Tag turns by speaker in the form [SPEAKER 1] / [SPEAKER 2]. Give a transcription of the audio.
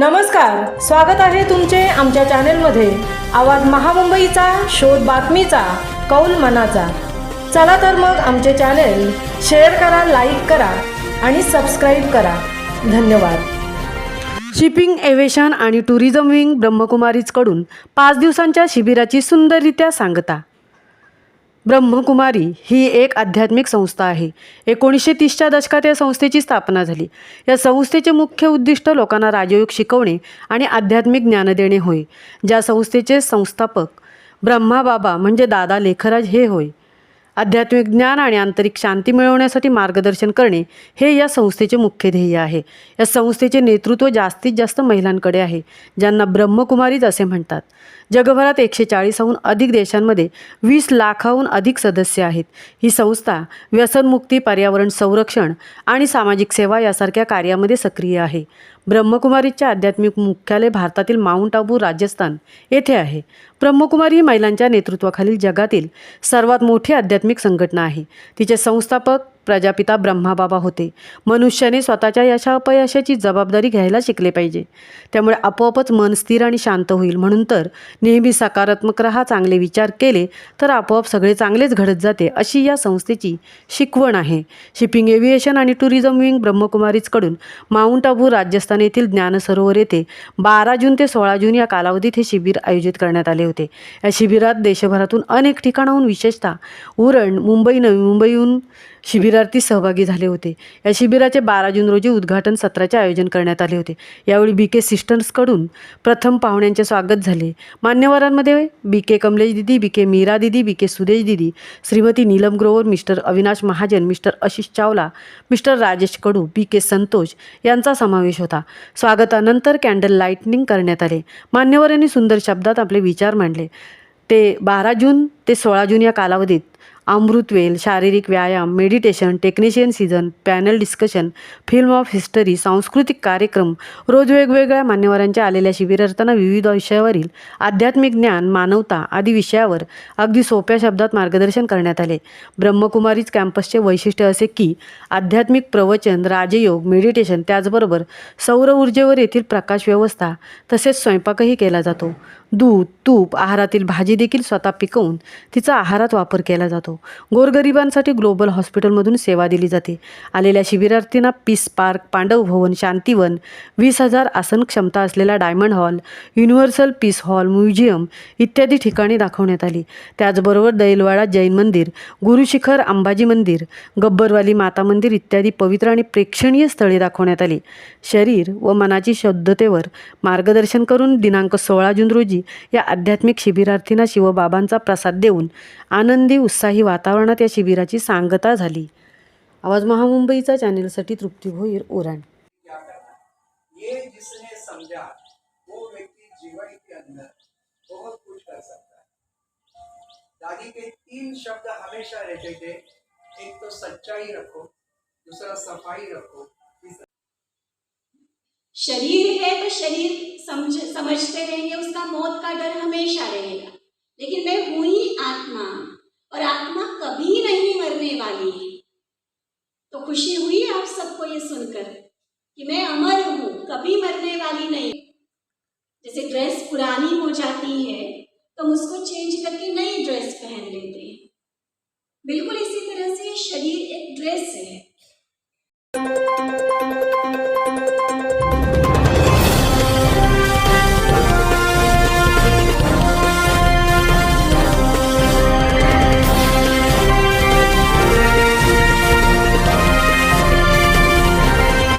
[SPEAKER 1] नमस्कार स्वागत आहे तुमचे आमच्या चॅनेलमध्ये. आवाज महामुंबईचा शोध बातमीचा कौल मनाचा. चला तर मग आमचे चॅनेल शेअर करा लाईक करा आणि सबस्क्राईब करा. धन्यवाद. शिपिंग एव्हिएशन आणि टुरिझम विंग ब्रह्मकुमारीजकडून पाच दिवसांच्या शिबिराची सुंदररित्या सांगता. ब्रह्मकुमारी ही एक आध्यात्मिक संस्था आहे. एकोणीसशे तीसच्या दशकात या संस्थेची स्थापना झाली. या संस्थेचे मुख्य उद्दिष्ट लोकांना राजयोग शिकवणे आणि आध्यात्मिक ज्ञान देणे होय. ज्या संस्थेचे संस्थापक ब्रह्माबाबा म्हणजे दादा लेखराज हे होय. आध्यात्मिक ज्ञान आणि आंतरिक शांती मिळवण्यासाठी मार्गदर्शन करणे हे या संस्थेचे मुख्य ध्येय आहे. या संस्थेचे नेतृत्व जास्तीत जास्त महिलांकडे आहे ज्यांना ब्रह्मकुमारीज असे म्हणतात. जगभरात एकशे चाळीसहून अधिक देशांमध्ये वीस लाखाहून अधिक सदस्य आहेत. ही संस्था व्यसनमुक्ती पर्यावरण संरक्षण आणि सामाजिक सेवा यासारख्या कार्यामध्ये सक्रिय आहे. ब्रह्मकुमारीचे आध्यात्मिक मुख्यालय भारतातील माउंट आबू राजस्थान येथे आहे. ब्रह्मकुमारी ही महिलांच्या नेतृत्वाखालील जगातील सर्वात मोठी आध्यात्मिक संघटना आहे. तिचे संस्थापक प्रजापिता ब्रह्माबाबा होते. मनुष्याने स्वतःच्या यशा अपयशाची जबाबदारी घ्यायला शिकले पाहिजे. त्यामुळे आपोआपच मन स्थिर आणि शांत होईल. म्हणून तर नेहमी सकारात्मक राहा चांगले विचार केले तर आपोआप सगळे चांगलेच घडत जाते अशी या संस्थेची शिकवण आहे. शिपिंग एव्हिएशन आणि टुरिझम विंग ब्रह्मकुमारीजकडून माउंट आबू राजस्थान येथील ज्ञानसरोवर येथे बारा जून ते सोळा जून या कालावधीत हे शिबिर आयोजित करण्यात आले होते. या शिबिरात देशभरातून अनेक ठिकाणाहून विशेषतः उरण मुंबई नवी मुंबईहून शिबिरार्थी सहभागी झाले होते. या शिबिराचे बारा जून रोजी उद्घाटन सत्राचे आयोजन करण्यात आले होते. यावेळी बी के सिस्टर्सकडून प्रथम पाहुण्यांचे स्वागत झाले. मान्यवरांमध्ये बी के कमलेश दिदी बी के मीरा दिदी B K Sudesh Didi Shrimati Neelam Grover mister Avinash Mahajan mister Ashish Chawla mister Rajesh Kadu B K Santosh यांचा समावेश होता. स्वागतानंतर कॅन्डल लाईटनिंग करण्यात आले. मान्यवरांनी सुंदर शब्दात आपले विचार मांडले. ते बारा जून ते सोळा जून या कालावधीत अमृतवेल शारीरिक व्यायाम meditation technician season panel discussion film of history सांस्कृतिक कार्यक्रम रोज वेगवेगळ्या मान्यवरांच्या आलेल्या शिबिरार्थांना विविध विषयावरील आध्यात्मिक ज्ञान मानवता आदी विषयावर अगदी सोप्या शब्दात मार्गदर्शन करण्यात आले. ब्रह्मकुमारीज कॅम्पसचे वैशिष्ट्य असे की आध्यात्मिक प्रवचन राजयोग मेडिटेशन त्याचबरोबर सौर ऊर्जेवर येथील प्रकाश व्यवस्था तसेच स्वयंपाकही केला जातो. दूध तूप आहारातील भाजी देखील स्वतः पिकवून तिचा आहारात वापर केला जातो. गोरगरिबांसाठी ग्लोबल हॉस्पिटलमधून सेवा दिली जाते. आलेल्या शिबिरार्थींना पीस पार्क पांडव भवन शांतीवन वीस हजार आसन क्षमता असलेला diamond hall universal peace hall museum इत्यादी ठिकाणी दाखवण्यात आली. त्याचबरोबर दैलवाडा जैन मंदिर गुरुशिखर अंबाजी मंदिर गब्बरवाली माता मंदिर इत्यादी पवित्र आणि प्रेक्षणीय स्थळे दाखवण्यात आली. शरीर व मनाची शुद्धतेवर मार्गदर्शन करून दिनांक सोळा जून रोजी या आध्यात्मिक शिबिरार्थींना शिवबाबांचा प्रसाद देऊन आनंदी उत्साही वातावरणात या शिबिराची सांगता झाली. आवाज महामुंबईचा चॅनेलसाठी तृप्ती भोईर उरण
[SPEAKER 2] क्या करना ये जिसने समझा वो व्यक्ति जीवन के अंदर बहुत कुछ कर सकता है। दादी के तीन शब्द हमेशा रहते थे एक तो सच्चाई रखो दूसरा सफाई रखो तीसरा
[SPEAKER 3] शरीर है तो शरीर समझ समझते रहेंगे उसका मौत का डर हमेशा रहेगा। लेकिन मैं हूं ही आत्मा। और आत्मा कभी नहीं मरने वाली है। तो खुशी हुई आप सबको ये सुनकर कि मैं अमर हूँ, कभी मरने वाली नहीं। जैसे ड्रेस पुरानी हो जाती है तो हम उसको चेंज करके नई ड्रेस पहन लेते हैं। बिल्कुल इसी तरह से शरीर एक ड्रेस है।